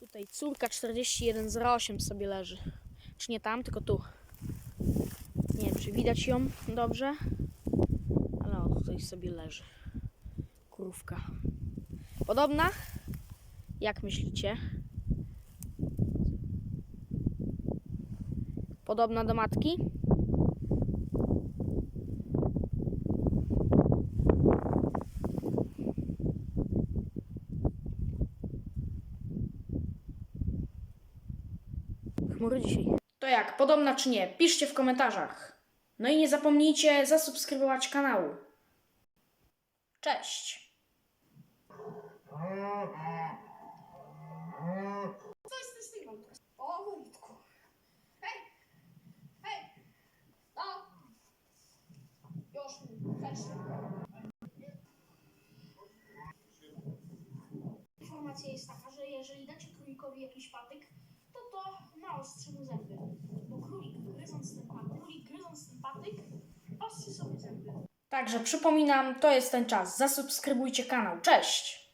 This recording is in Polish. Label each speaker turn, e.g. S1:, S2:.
S1: Tutaj córka 4108 sobie leży. Czy nie tam, tylko tu. Nie wiem, czy widać ją dobrze. Ale o, tutaj sobie leży. Krówka. Podobna? Jak myślicie? Podobna do matki? Chmury dzisiaj. To jak, podobna czy nie? Piszcie w komentarzach. No i nie zapomnijcie zasubskrybować kanału. Cześć!
S2: Co jest z tym O, Wojtku. Hej! Hej! No! Już, lecz. Informacja jest taka, że zęby. Bo królik gryząc ten patyk, królik gryząc ten patyk, sobie zęby.
S1: Także przypominam, to jest ten czas. Zasubskrybujcie kanał. Cześć!